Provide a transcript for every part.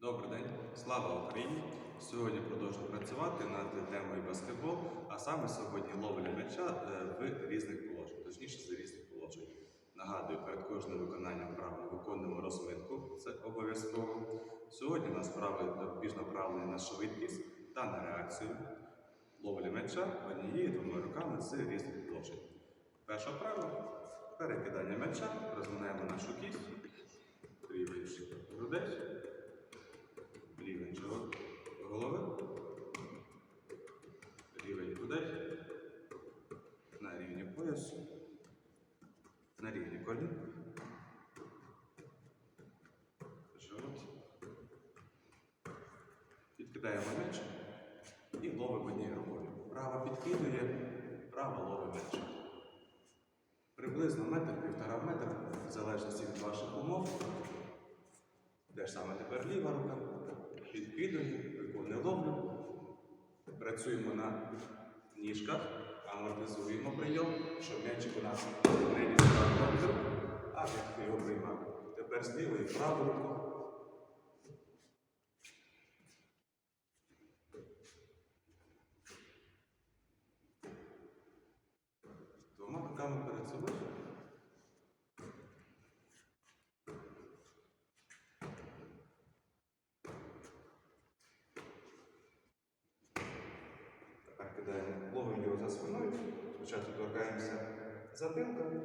Добрий день, слава Україні! Сьогодні продовжуємо працювати над темою баскетбол, а саме сьогодні ловля м'яча е, в різних положеннях, точніше за різних положень. Нагадую, перед кожним виконанням вправ ми виконуємо розминку, це обов'язково. Сьогодні у нас вправи більш направлені на швидкість та на реакцію. Ловля м'яча однією двома руками з різних положень. Перша вправа перекидання м'яча, розминаємо нашу кість, рівень грудей рівень живот голови, рівень грудей, на рівні поясу, на рівні колін, живот. Підкидаємо м'яч і ловимо однією рукою. Права підкидує, права ловить м'яч. Приблизно метр-півтора метра, в залежності від ваших умов. Де ж саме тепер ліва рука? Підкидує, виконує ловлю. Працюємо на ніжках, амортизуємо прийом, щоб м'ячик у нас не ловлю, а як його приймав. Тепер з лівою правою рукою. Двома перед собою. Тепер кидаємо, ловимо його за спиною. Спочатку торкаємося затилком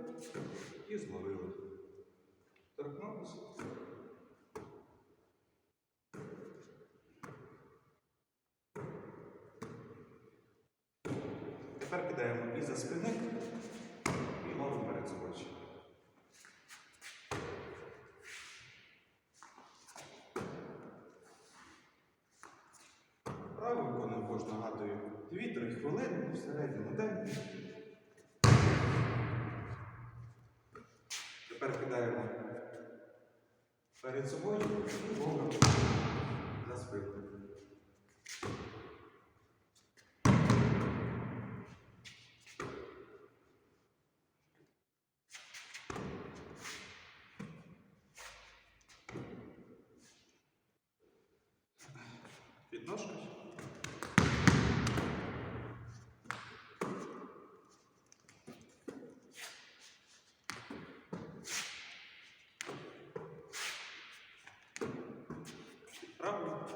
і зловили. Торкнулися. Тепер кидаємо і за спини, перед собою. Виконуємо кожну нагадую 2-3 хвилини в середньому день. Тепер кидаємо перед собою і ловимо за спину. Підношусь. Правильно.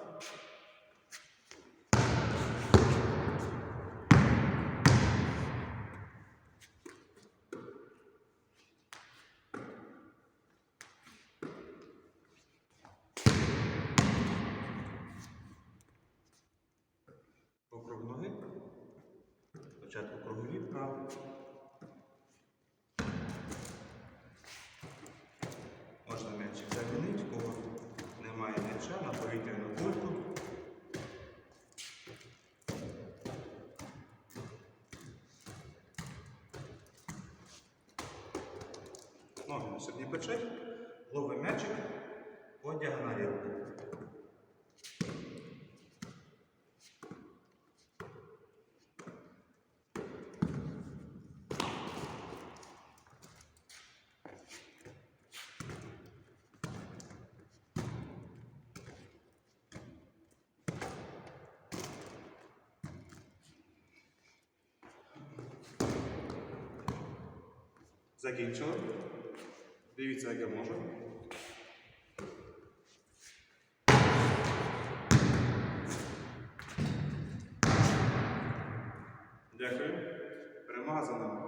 Округ ноги. Вправи. Можна м'ячик замінити, кого немає м'яча на повітряну кульку. Ноги на собі печать, ловимо м'ячик по діагоналі руки. Закінчили. Дивіться, як я можу. Дякую. Перемога за нами.